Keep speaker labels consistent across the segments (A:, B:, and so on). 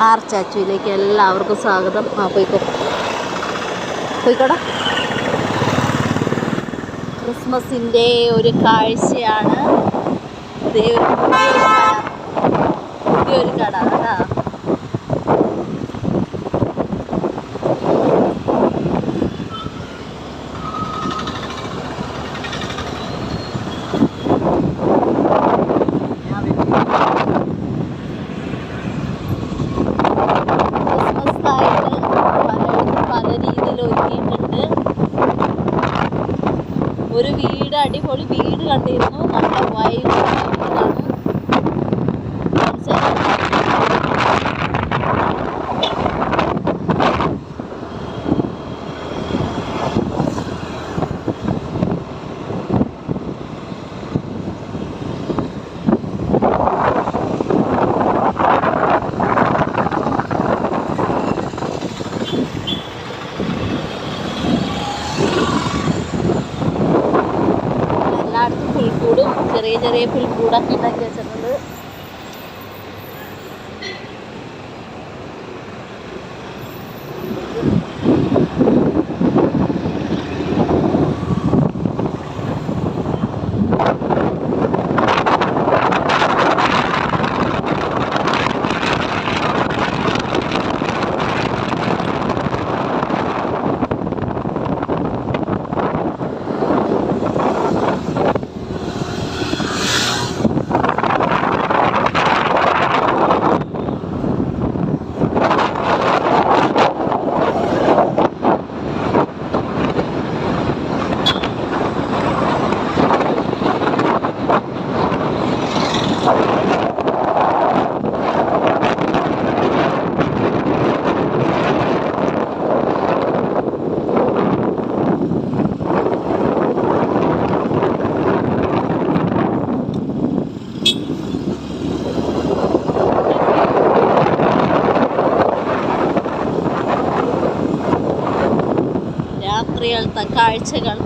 A: R ചാച്ചുവിലേക്ക് എല്ലാവർക്കും സ്വാഗതം. ആ പോയിക്കോ. പോയിക്കോടാ. ക്രിസ്മസിന്റെ ഒരു കാഴ്ചയാണ്. പുതിയൊരു പുതിയൊരു കട കേട്ടോ. 点啦。రేపులు కూడా అలాగే Karcher.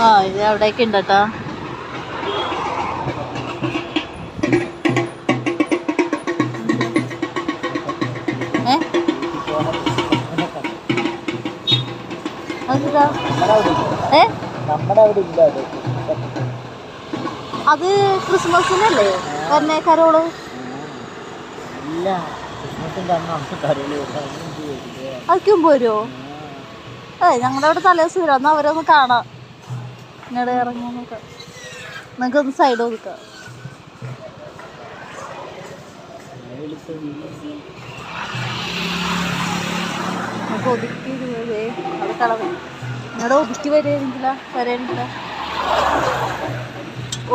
A: ആ ഇത് അവിടേക്ക് ഉണ്ട് കേട്ടോ
B: അത്
A: ക്രിസ്മസിനല്ലേ? വരണേ
B: കരോൾ
A: അതൊക്കെ പോരോ വരുമോ ഏ ഞങ്ങളുടെ അവിടെ വരും. എന്നാൽ അവരൊന്ന് കാണാം. ഇങ്ങോട്ട് ഇറങ്ങാൻ നോക്കാം നിങ്ങൾക്കൊന്ന് സൈഡ് ഒതുക്കാം നമുക്ക് ഒതുക്കി വരുവേ അത് കളവ്. നിങ്ങളുടെ ഒതുക്കി വരുന്നില്ല വരികയാണെങ്കില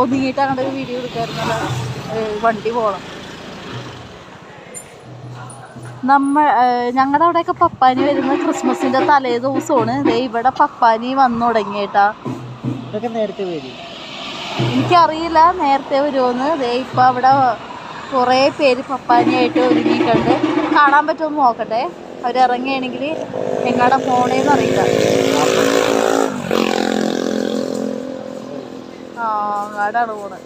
A: ഒതുങ്ങിയിട്ട് അങ്ങോട്ട് വീഡിയോ എടുക്കാറുണ്ടല്ലോ വണ്ടി പോകണം നമ്മ ഞങ്ങളുടെ അവിടെയൊക്കെ പപ്പാനി വരുന്ന ക്രിസ്മസിന്റെ തലേ ദിവസമാണ്. ഇവിടെ പപ്പാനി വന്നു തുടങ്ങിയിട്ടാ.
B: ഇതൊക്കെ നേരത്തെ വരും.
A: എനിക്കറിയില്ല നേരത്തെ വരുമെന്ന് ദേ ഇപ്പൊ അവിടെ കുറേ പേര് പപ്പാനിയായിട്ട് ഒരുങ്ങിയിട്ടുണ്ട്. കാണാൻ പറ്റുമെന്ന് നോക്കട്ടെ. അവരിറങ്ങുകയാണെങ്കിൽ എങ്ങടെ പോണേന്ന് അറിയില്ല. ആ അങ്ങാടാണ്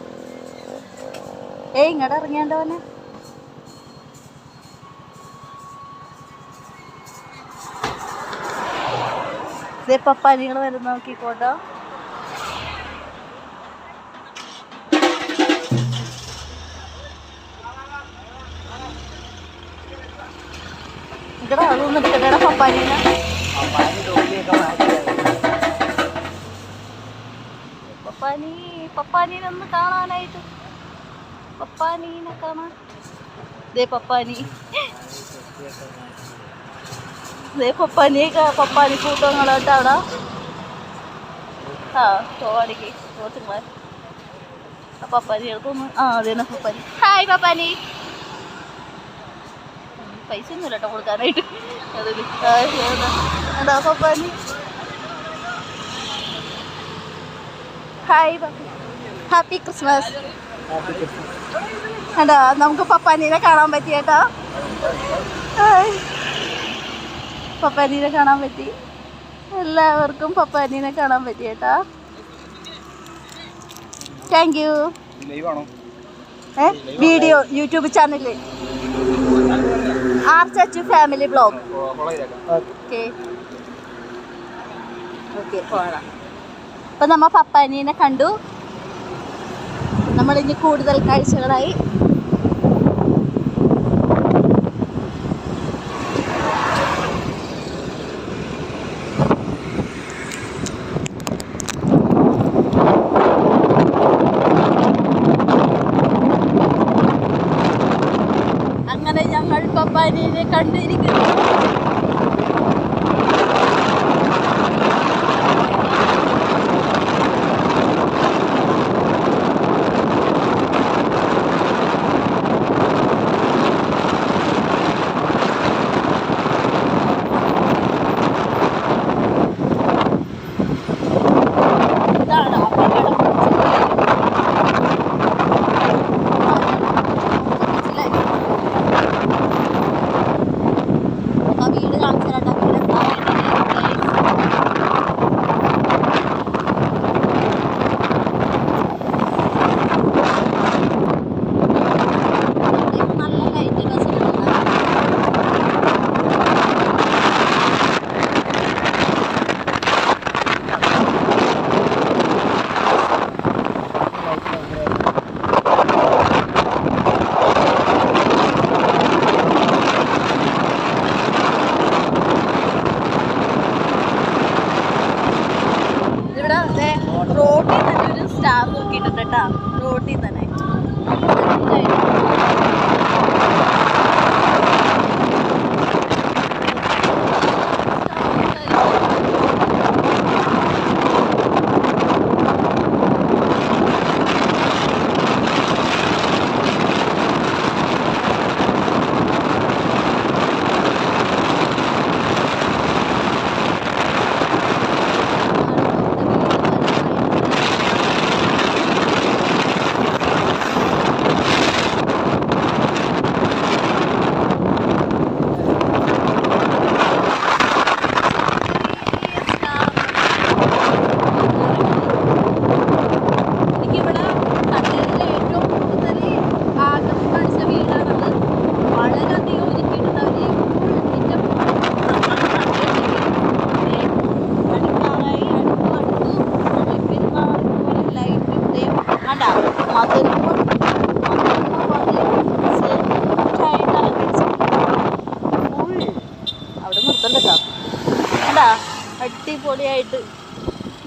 A: ഏയ് ഇങ്ങടെ ഇറങ്ങിയാണ്ടവനെ ഇതേ പപ്പാനികൾ വരുന്ന നോക്കിക്കോട്ടോ. ഇവിടെ അതൊന്നും എടുക്കട്ടെ പപ്പാനീനെ
B: അമ്മാരി ജോലിയൊക്കെ മാറ്റിയത്
A: പപ്പാനി പപ്പാനീനെ ഒന്ന് കാണാനായിട്ട് പപ്പാനീനെ കാണാൻ ദേ പപ്പാനി ദേ പപ്പാനിയൊക്കെ പപ്പാനി കൂട്ടങ്ങളായിട്ട് അവിടെ ആ ചോടിക്ക് ചോട്ടുമാർ ആ പപ്പാനി എടുത്തൊന്ന് ആ അതെ പപ്പാനി ഹായ് പപ്പാനി പൈസ ഒന്നുമില്ല കേട്ടോ കൊടുക്കാനായിട്ട്. എന്താ Pappani hi happy Christmas
B: happy Christmas
A: കണ്ടാ നമുക്ക് പപ്പാനീനെ കാണാൻ പറ്റി കേട്ടോ. പപ്പാനീനെ കാണാൻ പറ്റി. എല്ലാവർക്കും പപ്പാനീനെ കാണാൻ പറ്റി കേട്ടോ. താങ്ക് യു വീഡിയോ യൂട്യൂബ് ചാനലിൽ R Chachu family blog okay okay പോകണം അപ്പം നമ്മ പപ്പാനീനെ കണ്ടു. നമ്മളിനി കൂടുതൽ കാഴ്ചകളായി ये रोटी बनाई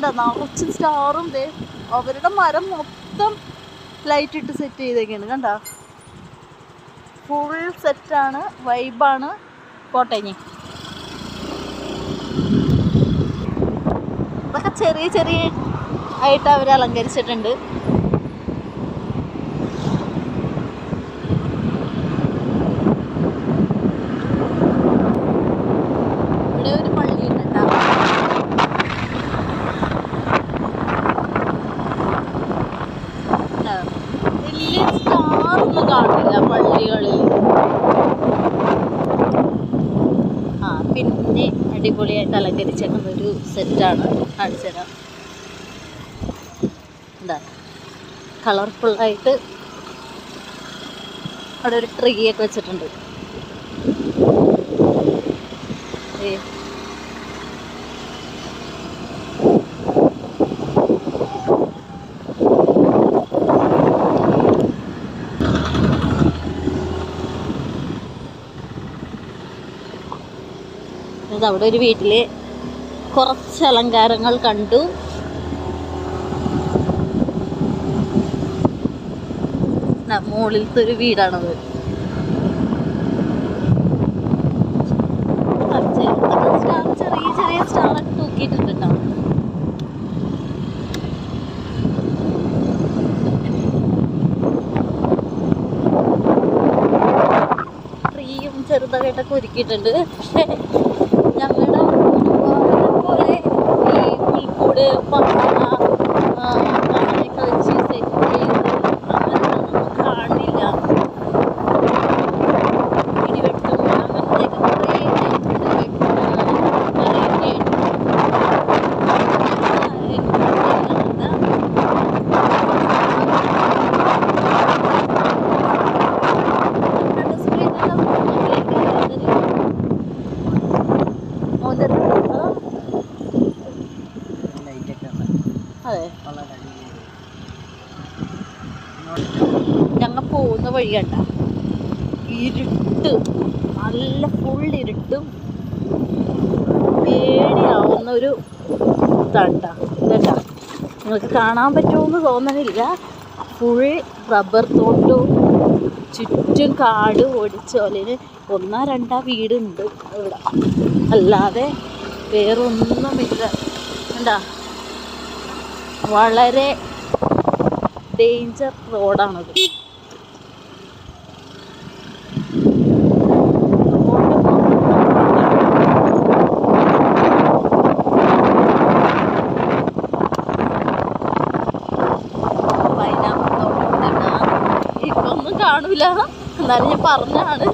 A: എന്താ നിറച്ച് സ്റ്റാറും ദേ അവരുടെ മരം മൊത്തം ലൈറ്റ് ഇട്ട് സെറ്റ് ചെയ്തേക്കാണ് കണ്ടോ? ഫുൾ സെറ്റാണ് വൈബാണ് കോട്ടയങ്ങി ഇതൊക്കെ ചെറിയ ചെറിയ ആയിട്ട് അവർ അലങ്കരിച്ചിട്ടുണ്ട് ഇവിടെ ഒരു പള്ളി ഉണ്ട് കേട്ടോ ആ, വലിയ സ്റ്റാർ ഒന്നും കാണില്ല പള്ളികളിൽ. ആ പിന്നെ അടിപൊളിയായിട്ട് അലങ്കരിച്ചേക്കുന്ന ഒരു സെറ്റാണ് കാണിച്ചു തരാം. എന്താ കളർഫുള്ളായിട്ട് അവിടെ ഒരു ട്രീ ഒക്കെ വെച്ചിട്ടുണ്ട്. ഏ ഇത് അവിടെ ഒരു വീട്ടിൽ കുറച്ച് അലങ്കാരങ്ങൾ കണ്ടു. മുകളിലത്തെ ഒരു വീടാണത്. ചെറിയ ചെറിയ സ്റ്റാളൊക്കെ തൂക്കിയിട്ടുണ്ട് കേട്ടോ ചെറുതായിട്ടൊക്കെ ഒരുക്കിയിട്ടുണ്ട്. പക്ഷേ ഞങ്ങൾ പോകുന്ന വഴി കണ്ട. ഇരുട്ട്. നല്ല ഫുൾ ഇരുട്ടും. പേടിയാവുന്ന ഒരു ഇതാണ്ട. ഇതണ്ട നിങ്ങൾക്ക് കാണാൻ പറ്റുമെന്ന് തോന്നണില്ല. ഫുൾ റബ്ബർ തോട്ടവും ചുറ്റും കാട് ഓടിച്ചോലിന് ഒന്നോ രണ്ടാ വീടുണ്ട് ഇവിടെ. അല്ലാതെ വേറൊന്നുമില്ല. എന്താ വളരെ ഡേഞ്ചർ റോഡാണത് ഒന്നും കാണൂല. എന്നാലും ഞാൻ പറഞ്ഞാണ്